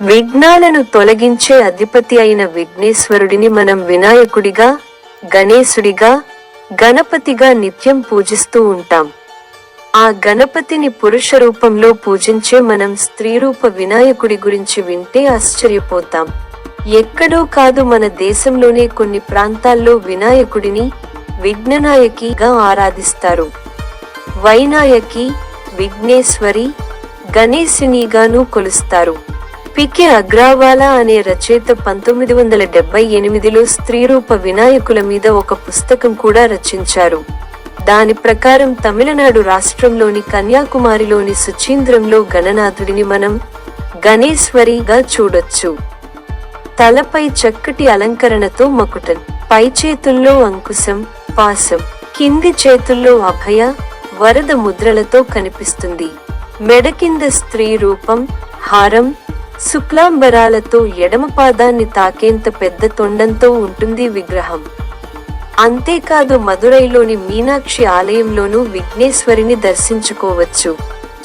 విఘ్నాలను తొలగించే అధిపతి అయిన విఘ్నేశ్వరుడిని మనం వినాయకుడిగా గణేశుడిగా గణపతిగా నిత్యం పూజిస్తూ ఉంటాం. ఆ గణపతిని పురుష రూపంలో పూజించే మనం స్త్రీ రూప వినాయకుడి గురించి వింటే ఆశ్చర్యపోతాం. ఎక్కడో కాదు మన దేశంలోనే కొన్ని ప్రాంతాల్లో వినాయకుడిని విఘ్ననాయకిగా ఆరాధిస్తారు. వైనాయకి విఘ్నేశ్వరి గణేశునిగాను కొలుస్తారు. పికె అగ్రావాలా అనే రచయిత పంతొమ్మిది వందల డెబ్బై ఎనిమిదిలో స్త్రీరూప వినాయకుల మీద ఒక పుస్తకం కూడా రచించారు. దాని ప్రకారం తమిళనాడు రాష్ట్రంలోని కన్యాకుమారిలోని సుచీంద్రంలో గణనాథుడిని మనం గణేశ్వరిగా చూడొచ్చు. తలపై చక్కటి అలంకరణతో మకుటన్ పై చేతుల్లో అంకుశం పాసం కింది చేతుల్లో అభయ వరద ముద్రలతో కనిపిస్తుంది. మెడ కింద స్త్రీ రూపం హారం శుక్లాంబరాలతో ఎడమ పాదాన్ని తాకేంత పెద్ద తొండంతో ఉంటుంది విగ్రహం. అంతేకాదు మదురైలోని మీనాక్షి ఆలయంలోనూ విఘ్నేశ్వరిని దర్శించుకోవచ్చు.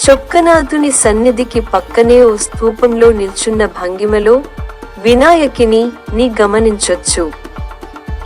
చొక్కనాథుని సన్నిధికి పక్కనే ఓ స్తూపంలో నిల్చున్న భంగిమలో వినాయకిని ని గమనించొచ్చు.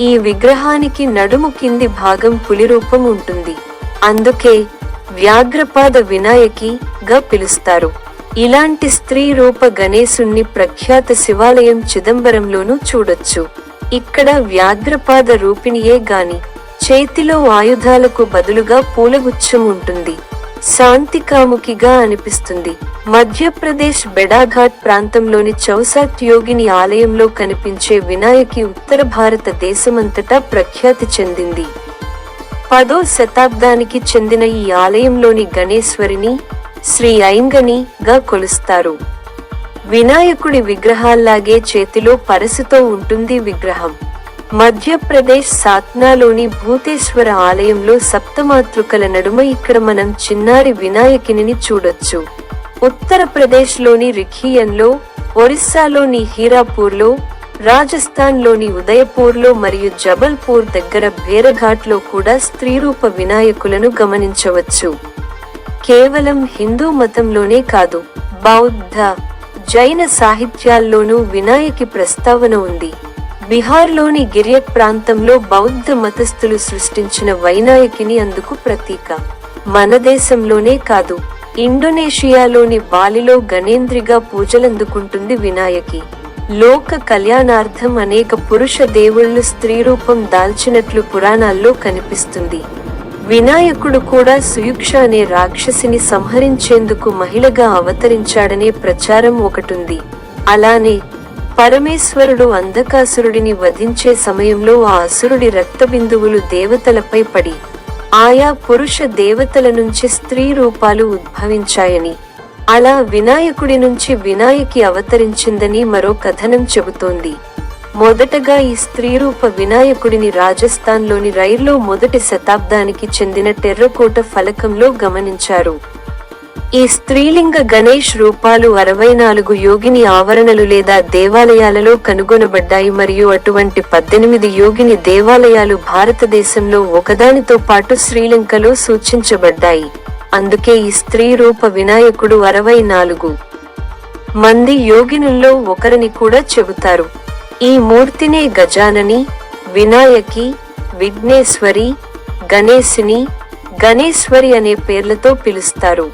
ఈ విగ్రహానికి నడుము కింది భాగం పులి రూపం ఉంటుంది. అందుకే వ్యాఘ్రపాద వినాయకి గా పిలుస్తారు. ఇలాంటి స్త్రీ రూప గణేశుణ్ణి ప్రఖ్యాత శివాలయం చిదంబరంలోనూ చూడొచ్చు. ఇక్కడ వ్యాఘ్రపాద రూపిణియే గాని చేతిలో ఆయుధాలకు బదులుగా పూలగుచ్చం ఉంటుంది. శాంతికాముకిగా అనిపిస్తుంది. మధ్యప్రదేశ్ బెడాఘాట్ ప్రాంతంలోని చౌసాట్ యోగిని ఆలయంలో కనిపించే వినాయకి ఉత్తర భారత దేశమంతటా ప్రఖ్యాతి చెందింది. పదో శతాబ్దానికి చెందిన ఈ ఆలయంలోని గణేశ్వరిని శ్రీ ఐంగని గా కొలుస్తారు. వినాయకుడి విగ్రహాల్లాగే చేతిలో పరసుతో ఉంటుంది విగ్రహం. మధ్యప్రదేశ్ సాత్నాలోని భూతేశ్వర ఆలయంలో సప్తమాతృకల నడుమ ఇక్కడ మనం చిన్నారి వినాయకిని చూడొచ్చు. ఉత్తరప్రదేశ్లోని రిఖియన్లో ఒరిస్సాలోని హీరాపూర్లో రాజస్థాన్లోని ఉదయపూర్లో మరియు జబల్పూర్ దగ్గర భేరఘాట్లో కూడా స్త్రీరూప వినాయకులను గమనించవచ్చు. కేవలం హిందూ మతంలోనే కాదు బౌద్ధ జైన సాహిత్యాల్లోనూ వినాయకి ప్రస్తావన ఉంది. బీహార్లోని గిరియక్ ప్రాంతంలో బౌద్ధ మతస్థులు సృష్టించిన వైనాయకిని అందుకు ప్రతీక. మన దేశంలోనే కాదు ఇండోనేషియాలోని బాలిలో గణేంద్రిగా పూజలందుకుంటుంది వినాయకి. లోక కళ్యాణార్థం అనేక పురుష దేవుళ్ళు స్త్రీ రూపం దాల్చినట్లు పురాణాల్లో కనిపిస్తుంది. వినాయకుడు కూడా సుయుక్ష అనే రాక్షసిని సంహరించేందుకు మహిళగా అవతరించాడనే ప్రచారం ఒకటుంది. అలానే పరమేశ్వరుడు అంధకాసురుడిని వధించే సమయంలో ఆ అసురుడి రక్తబిందువులు దేవతలపై పడి ఆయా పురుష దేవతల నుంచి స్త్రీ రూపాలు ఉద్భవించాయని అలా వినాయకుడి నుంచి వినాయకి అవతరించిందని మరో కథనం చెబుతోంది. మొదటగా ఈ స్త్రీరూప వినాయకుడిని రాజస్థాన్లోని రైల్లో మొదటి శతాబ్దానికి చెందిన టెర్రకోట ఫలకంలో గమనించారు. ఈ స్త్రీలింగ గణేష్ రూపాలు అరవై నాలుగు యోగిని ఆవరణలు లేదా దేవాలయాలలో కనుగొనబడ్డాయి మరియు అటువంటి పద్దెనిమిది యోగిని దేవాలయాలు భారతదేశంలో ఒకదానితో పాటు శ్రీలంకలో సూచించబడ్డాయి. అందుకే ఈ స్త్రీ రూప వినాయకుడు అరవై నాలుగు మంది యోగినుల్లో ఒకరిని కూడా చెబుతారు. ఈ మూర్తినే గజానని వినాయకి విఘ్నేశ్వరి గణేశుని గణేశ్వరి అనే పేర్లతో పిలుస్తారు.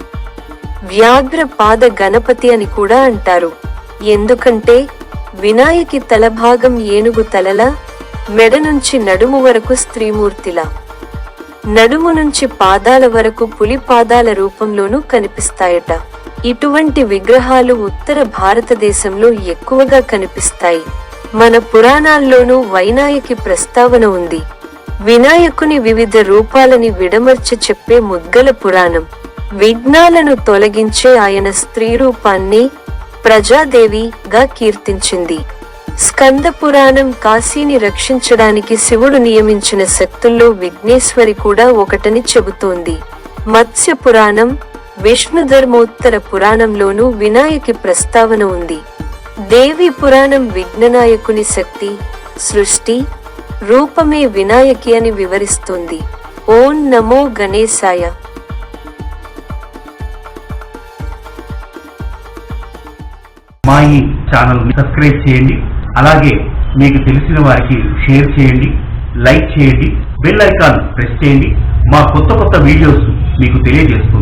వ్యాఘ్ర పాద గణపతి అని కూడా అంటారు. ఎందుకంటే వినాయకి తలభాగం ఏనుగు తలల మెడ నుంచి నడుము వరకు స్త్రీమూర్తిలా. నడుము నుంచి పాదాల వరకు పులి పాదాల రూపంలోనూ కనిపిస్తాయట. ఇటువంటి విగ్రహాలు ఉత్తర భారతదేశంలో ఎక్కువగా కనిపిస్తాయి. మన పురాణాల్లోనూ వైనాయకి ప్రస్తావన ఉంది. వినాయకుని వివిధ రూపాలని విడమర్చి చెప్పే ముద్గల పురాణం. విఘ్నాలను తొలగించే ఆయన స్త్రీ రూపాన్ని ప్రజాదేవిగా కీర్తించింది. స్కంద పురాణం కాశీని రక్షించడానికి శివుడు నియమించిన శక్తుల్లో విఘ్నేశ్వరి కూడా ఒకటని చెబుతోంది. మత్స్య పురాణం విష్ణు ధర్మోత్తర పురాణంలోనూ వినాయకి ప్రస్తావన ఉంది. దేవి పురాణం విఘ్ననాయకుని శక్తి సృష్టి రూపమే వినాయకి అని వివరిస్తుంది. ఓం నమో గణేశాయ. మాయి ఛానల్ని సబ్స్క్రైబ్ చేయండి. అలాగే మీకు తెలిసిన వారికి షేర్ చేయండి లైక్ చేయండి బెల్ ఐకాన్ ప్రెస్ చేయండి. మా కొత్త కొత్త వీడియోస్ మీకు తెలియజేస్తుంది.